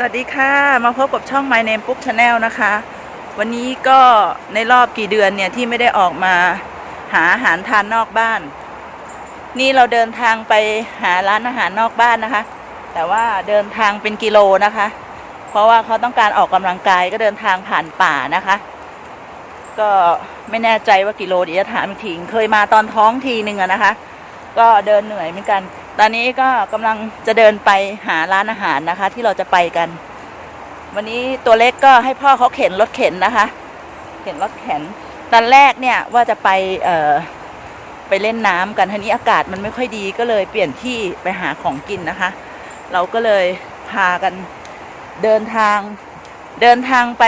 สวัสดีค่ะมาพบกับช่อง My Name ปุ๊ก Channel นะคะ วันนี้ก็ในรอบกี่เดือนเนี่ย ที่ไม่ได้ออกมาหาอาหารทานนอกบ้าน นี่เราเดินทางไปหาร้านอาหารนอกบ้านนะคะ แต่ว่าเดินทางเป็นกิโลนะคะ เพราะว่าเขาต้องการออกกำลังกายก็เดินทางผ่านป่านะคะ ก็ไม่แน่ใจว่ากิโลเดี๋ยวจะถามอีกทีเคยมาตอนท้องทีหนึ่งอะนะคะ ก็เดินเหนื่อยเหมือนกัน ตอนนี้ก็กำลังจะเดินไปหาร้านอาหารนะคะ ที่เราจะไปกัน วันนี้ตัวเล็กก็ให้พ่อเขาเข็นรถเข็นนะคะ เข็นรถเข็น ตอนแรกเนี่ยว่าจะไปเอ่อไปเล่นน้ำกันทีนี้อากาศมันไม่ค่อยดีก็เลยเปลี่ยนที่ไปหาของกินนะคะ เราก็เลยพากันเดินทาง เดินทางไป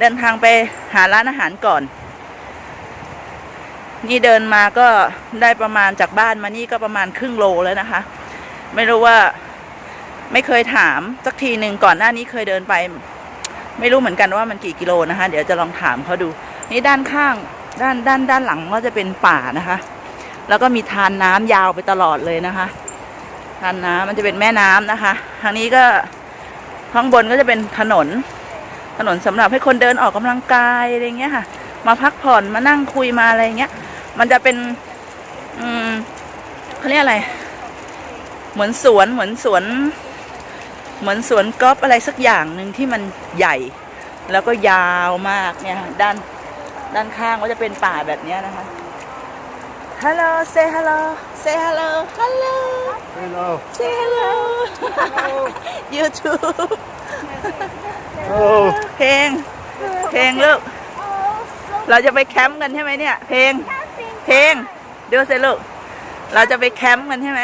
เดินทางไปหาร้านอาหารก่อน นี่เดินมาก็ได้ประมาณจากบ้านมานี่ก็ประมาณครึ่งโลแล้วนะคะ ไม่รู้ว่าไม่เคยถามสักทีหนึ่งก่อนหน้านี้เคยเดินไป ไม่รู้เหมือนกันว่ามันกี่กิโลนะคะ เดี๋ยวจะลองถามเขาดู นี่ด้านข้างด้านด้านด้านหลังก็จะเป็นป่านะคะ แล้วก็มีทานน้ำยาวไปตลอดเลยนะคะทานน้ำมันจะเป็นแม่น้ำนะคะ ทางนี้ก็ข้างบนก็จะเป็นถนน ถนนสำหรับให้คนเดินออกกำลังกายอะไรเงี้ยค่ะ มาพักผ่อนมานั่งคุยมาอะไรเงี้ย มันจะเป็นอืมเขาเรียกอะไร เหมือนสวนเหมือนสวน เหมือนสวนกอล์ฟอะไรสักอย่างหนึ่งที่มันใหญ่ แล้วก็ยาวมากเนี่ยค่ะด้านด้านข้างก็จะเป็นป่าแบบเนี้ยนะคะ Hello say hello say hello hello Hello. say hello YouTube Oh, เพลงเพลงลูกเราจะไปแคมป์กันใช่ไหมเนี่ย เพลง เพลงดูสิลูกเราจะไปแคมป์กันใช่ไหม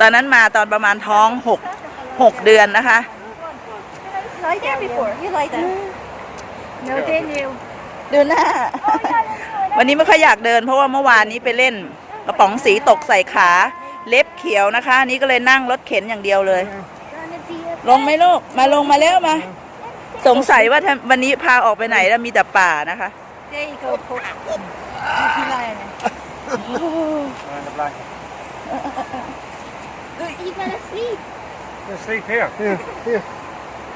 ตอนนั้นมาตอนประมาณท้องหกหกเดือนนะคะ like that before. You like that? No, they knew. ดูหน้า วันนี้ไม่ค่อยอยากเดิน เพราะว่าเมื่อวานนี้ไปเล่น กระป๋องสีตกใส่ขา เล็บเขียวนะคะ นี่ก็เลยนั่งรถเข็นอย่างเดียวเลย ลงไหมลูก มาลงมาแล้วมา สงสัยว่าทำวันนี้พาออกไปไหนแล้วมีแต่ป่านะคะ There you go, Paul. You lying. and the blanket. You gonna sleep? Just sleep here. Here, here.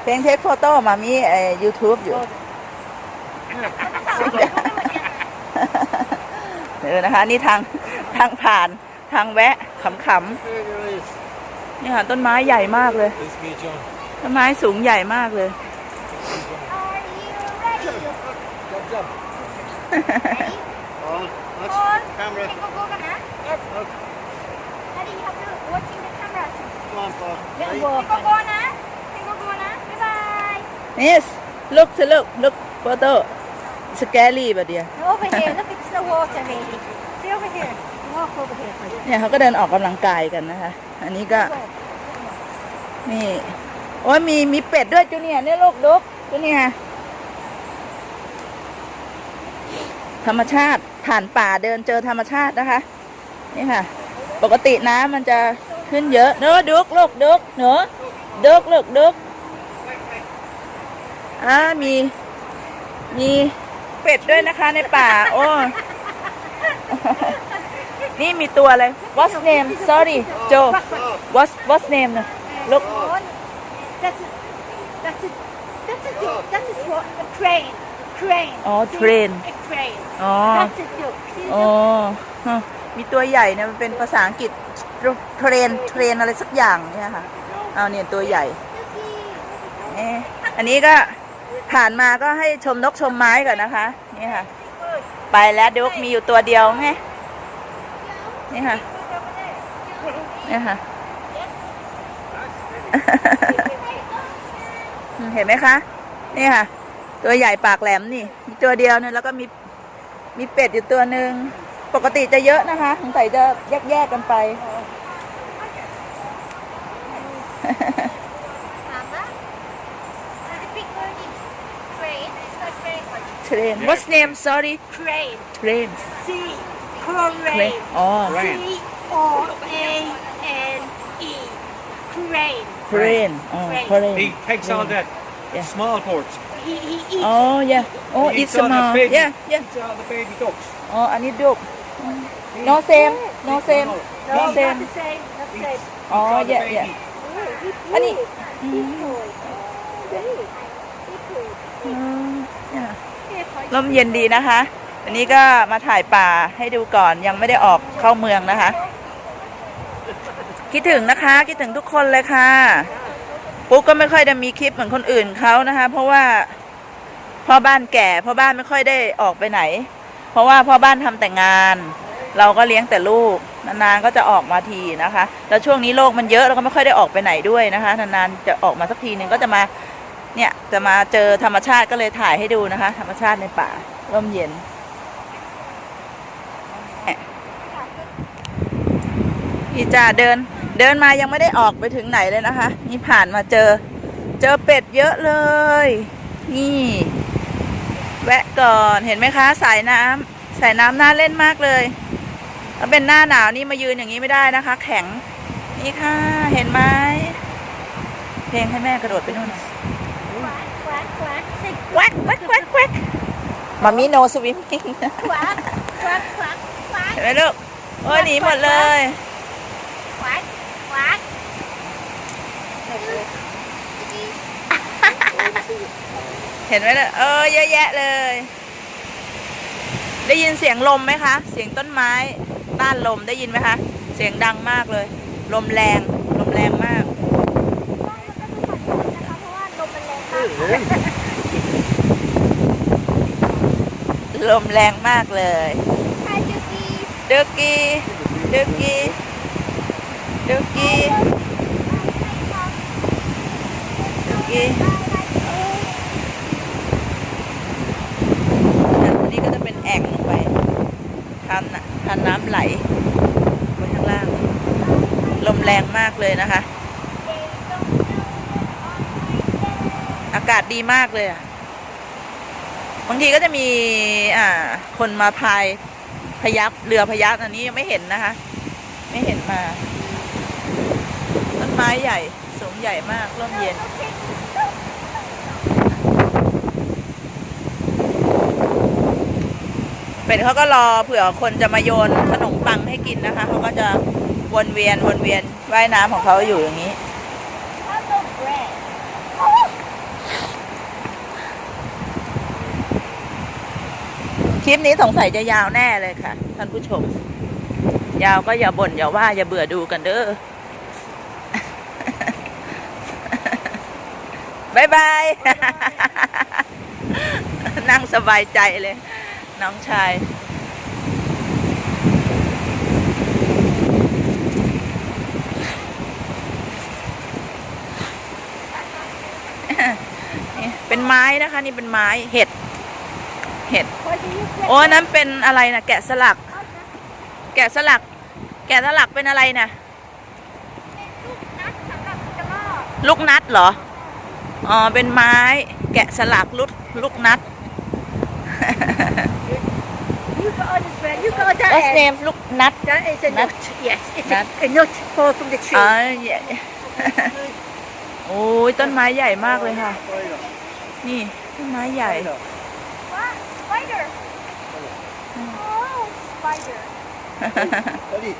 เพลงเทคโฟโต้มามีไอ้ยูทูบอยู่ เออนะคะ นี่ทางทางผ่านทางแวะขำ There there is. ๆ นี่ค่ะ ต้นไม้ใหญ่มากเลย This me, John. ต้นไม้สูงใหญ่มากเลย Are you ready? Jump, jump. On. Watch On. camera. Go, go, go, huh? Up, up. Daddy, you have to watching the camera. Come on, Paul. Little Ready? boy. Go, go, huh? Go, go, huh? Bye bye. นี่ลุกสิลุกลุกโฟโต้สแกรี่ปะเดียว Over here. Look, it's the water, baby. See over here. Walk over here. เนี่ยเขาก็เดินออกกำลังกายกันนะคะ อันนี้ก็ Go. นี่ โอ้ยมีมีเป็ดด้วยจูเนียร์เนี่ยลูกดุกจูเนียร์ ธรรมชาติผ่านป่าเดินเจอธรรมชาตินะคะ นี่ค่ะ ปกติน้ำมันจะขึ้นเยอะเนอะดุกลูกดุกเนอะดุกลูกดุกอ่ามี มีเป็ดด้วยนะคะในป่า โอ้ นี่มีตัวอะไร What's name sorry Joe What's What's name นะ Look That's a, that's a, that's a. That's a swan. A crane. Crane. Oh, See? crane. A crane. อ๋อ That's a joke. See the อ๋อ joke? ฮะมีตัวใหญ่เนี่ยมันเป็นภาษาอังกฤษเทรนเทรนอะไรสักอย่างเนี่ยค่ะ เอาเนี่ยตัวใหญ่ เอ๊ะอันนี้ก็ผ่านมาก็ให้ชมนกชมไม้ก่อนนะคะ นี่ค่ะ ไปแล้วดุกมีอยู่ตัวเดียวไงนี่ค่ะ นี่ค่ะ เห็นไหมคะ นี่ค่ะ ตัวใหญ่ปากแหลมนี่ มีตัวเดียวเนี่ยแล้วก็มีมีเป็ดอยู่ตัวหนึ่งปกติจะเยอะนะคะสงสัยจะแยกๆกันไป Mama? Uh, the big word is crane. It's not crane. เทรน What's name sorry Crane. เทรน C. Crane. อ๋อ C O A N E. Crane. เทรนอ๋อเทรน He takes all that Yeah. small parts. He, he eats. อ๋อ yeah โอ้ He it's eats all the small baby- yeah yeah Eats all the baby ducks. อ๋ออันนี้ดุก no same no same no, no not same the same. Not the same. Oh, Eats all the yeah, baby. yeah. อันนี้ He pulled. Big. He pulled. อืมเนี่ย Here, Pi. ลมเย็นดีนะคะ วันนี้ก็มาถ่ายป่าให้ดูก่อนยังไม่ได้ออกเข้าเมืองนะคะ คิดถึงนะคะ คิดถึงทุกคนเลยค่ะ ปุ๊กก็ไม่ค่อยได้มีคลิปเหมือนคนอื่นเขานะคะ เพราะว่าพ่อบ้านแก่พ่อบ้านไม่ค่อยได้ออกไปไหน เพราะว่าพ่อบ้านทำแต่งาน เราก็เลี้ยงแต่ลูกนานๆก็จะออกมาทีนะคะแล้วช่วงนี้โรคมันเยอะเราก็ไม่ค่อยได้ออกไปไหนด้วยนะคะนานๆจะออกมาสักทีหนึ่งก็จะมาเนี่ยจะมาเจอธรรมชาติก็เลยถ่ายให้ดูนะคะ ธรรมชาติในป่าร่มเย็นพี่จ่าเดิน เดินมายังไม่ได้ออกไปถึงไหนเลยนะคะ นี่ผ่านมาเจอ เจอเป็ดเยอะเลย นี่ แวะก่อนเห็นไหมคะสายน้ำสายน้ำน่าเล่นมากเลยถ้าเป็นหน้าหนาวนี่มายืนอย่างนี้ไม่ได้นะคะ แข็ง นี่ค่ะเห็นไหมเพลงให้แม่กระโดดไปนู่นน่ะ Quack, quack, quack. Say แวกแวกแวกแวกมามีโนสวิมมิ่ง quack, quack, quack, quack, เห็นไหมลูกโอ้ยหนีหมดเลย เห็นไหมเนี่ยเออเยอะแยะเลย ได้ยินเสียงลมไหมคะ เสียงต้นไม้ต้านลมได้ยินไหมคะ เสียงดังมากเลย ลมแรง ลมแรงมาก ลมแรงมากเลย Hi, Juki. เดือกี้เดือกี้เดือกี้เดื อกี้อันนี้ก็จะเป็นแอ่งลงไปทานทานน้ำไหลไปข้างล่าง ลมแรงมากเลยนะคะ อากาศดีมากเลยอะ บางทีก็จะมี อ่า คนมาพายพยักเรือพยักอันนี้ยังไม่เห็นนะคะ ไม่เห็นมา ต้นไม้ใหญ่ สูงใหญ่มากร่มเย็น เป็ดเขาก็รอเผื่อคนจะมาโยนขนมปังให้กินนะคะเขาก็จะวนเวียนวนเวียนว่ายน้ำของเขาอยู่อย่างนี้ คลิปนี้สงสัยจะยาวแน่เลยค่ะ ท่านผู้ชม ยาวก็อย่าบ่นอย่าว่า อย่าเบื่อดูกันเด้อบายบาย นั่งสบายใจเลย น้องชายนี่เป็นไม้นะคะนี่เป็นไม้เห็ด เห็ด What do you get? โอ้นั้นเป็นอะไรนะแกะสลัก แกะสลัก แกะสลักเป็นอะไรนะลูกนัดเหรอ อ๋อ เป็นไม้ แกะสลักลูกลูกนัด You go on this way. You go that What's end. name ลูกนัด That is a Nut. nut. Yes, it's Nut. A, a nut fall from the อ๋อ tree. ใหญ่โอ้ยต้นไม้ใหญ่มากเลยค่ะ Spider. นี่ต้นไม้ใหญ่ Spider. What? Spider. Oh, spider. Ready.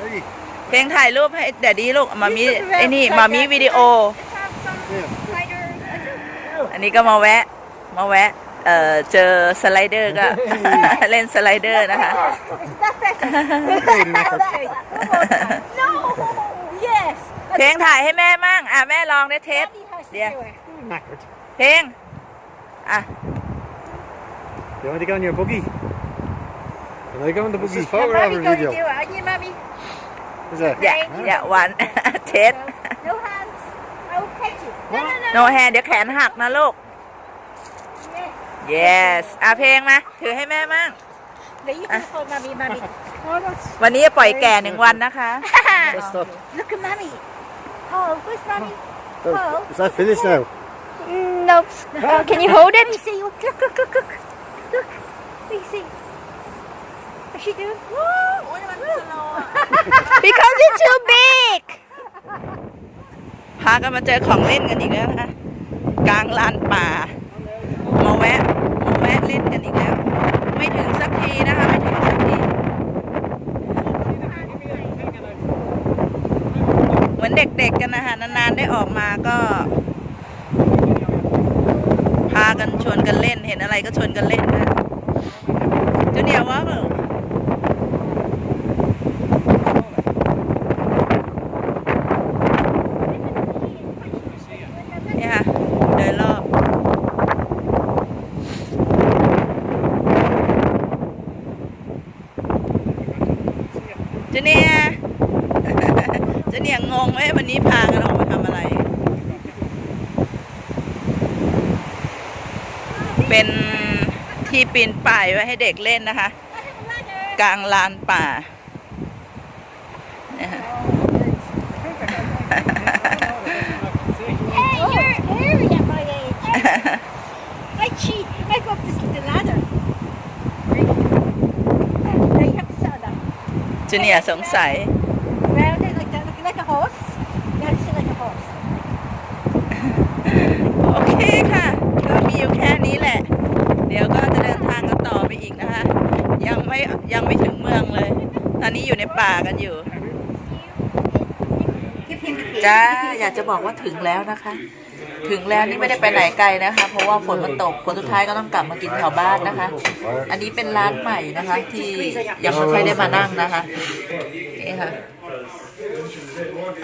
Ready. เพลงถ่ายรูปให้แดดดี้ลูกมามี You took it ไอ้นี่ out. มามีวิดีโอ Let's have some Yeah. spider. อันนี้ก็มาแวะ มาแวะ เอ่อเจอสไลเดอร์ก็ เล่นสไลเดอร์นะคะ Stop it. Hey, knacker. no. Yes. เพลงถ่ายให้แม่มั่งอะแม่ลองได้เทส Daddy has to Yeah. do it. Knackered. เพลงอะ You want to go on your buggy? You want to go on the buggy? Now, mommy going to do it, aren't you, mommy? Is that? อย่าอย่าวัน เทส No hands. I will catch you. No, no, no. โนแฮเดี๋ยวแขนหักนะลูก Yes. yes อะเพลงมาถือให้แม่มั่ง There you go for mommy, mommy. Oh, that's วันนี้จะปล่อยแก่หนึ่งวันนะคะ That's stuff. Look at mommy. Oh, where's mommy? Oh, Is that finished now? Nope. Oh, can you hold it? Let me see. Look, look, look, look, look. Look. Let me see. What's she doing? because it's too big พากันมาเจอของเล่นกันอีกแล้วนะคะกลางลานป่ามาแวะมา และเล่นกันอีกแล้ว ไม่ถึงสักทีนะคะไม่ถึงสักที เหมือนเด็กๆกันนะคะนานๆได้ออกมาก็ พากันชวนกันเล่นเห็นอะไรก็ชวนกันเล่นนะจูเนียว่าเปล่าเนี่ยค่ะเดินรอบ จะเนียจะเนียงงไหมวันนี้พากันออกมาทำอะไร เป็นที่ปีนป่ายไว้ให้เด็กเล่นนะคะ กลางลานป่าเนี่ยค่ะ Hey, you're hairy at my age. I cheat. I go up this, the ladder. Now you have to sit on that. จูเนียร์สงสัย Round it like that, looking like a horse. You have to sit like a horse. โอเคค่ะ ก็มีอยู่แค่นี้แหละ เดี๋ยวก็จะเดินทางกันต่อไปอีกนะคะ ยังไม่ยังไม่ถึงเมืองเลย ตอนนี้อยู่ในป่ากันอยู่ Give him the cake. จ้าอยากจะบอกว่าถึงแล้วนะคะ ถึงแล้วนี่ไม่ได้ไปไหนไกลนะคะ เพราะว่าฝนมันตกคนสุดท้ายก็ต้องกลับมากินแถวบ้านนะคะ อันนี้เป็นร้านใหม่นะคะ ที่ยังไม่ค่อยได้มานั่งนะคะนี่ค่ะ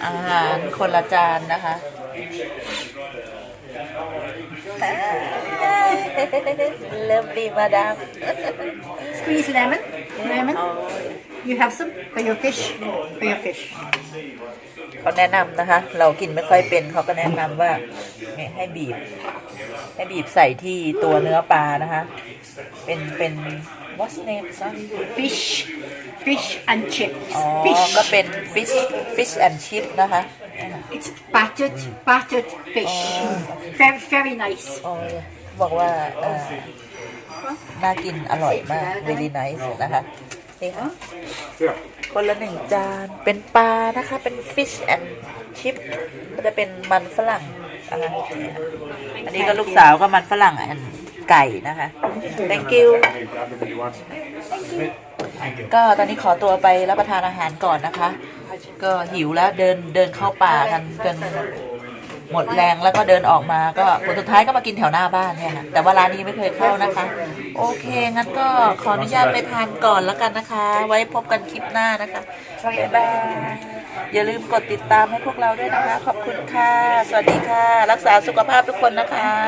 อาหารคนละจานนะคะเริ่มรีมาดาม Squeeze lemon. Lemon. You have some for your fish. For your fish. เขาแนะนำนะคะ เรากินไม่ค่อยเป็นเขาก็แนะนำว่าเนี่ยให้บีบ ให้บีบใส่ที่ตัวเนื้อปลานะคะ เป็นเป็น what's name son Fish. Fish and chips. อ๋อ Fish. ก็เป็น fish fish and chip นะคะ It's battered, battered fish. Very, very nice. อ๋อบอกว่าเอ่อน่ากินอร่อยมาก very nice นะคะ นี่ค่ะ คนละหนึ่งจาน เป็นปลานะคะ เป็น fish and chip ก็จะเป็นมันฝรั่งนะคะอันนี้ก็ลูกสาวก็มันฝรั่งอันไก่นะคะ thank you ก็ตอนนี้ขอตัวไปรับประทานอาหารก่อนนะคะ ก็หิวแล้วเดินเดินเข้าป่ากันจน หมดแรงแล้วก็เดินออกมาก็ผลสุดท้ายก็มากินแถวหน้าบ้านเนี่ยค่ะแต่ว่าร้านนี้ไม่เคยเข้านะคะ โอเค งั้นก็ขออนุญาตไปทานก่อนแล้วกันนะคะ ไว้พบกันคลิปหน้านะคะบ๊ายบายอย่าลืมกดติดตามให้พวกเราด้วยนะคะ ขอบคุณค่ะ สวัสดีค่ะ รักษาสุขภาพทุกคนนะคะ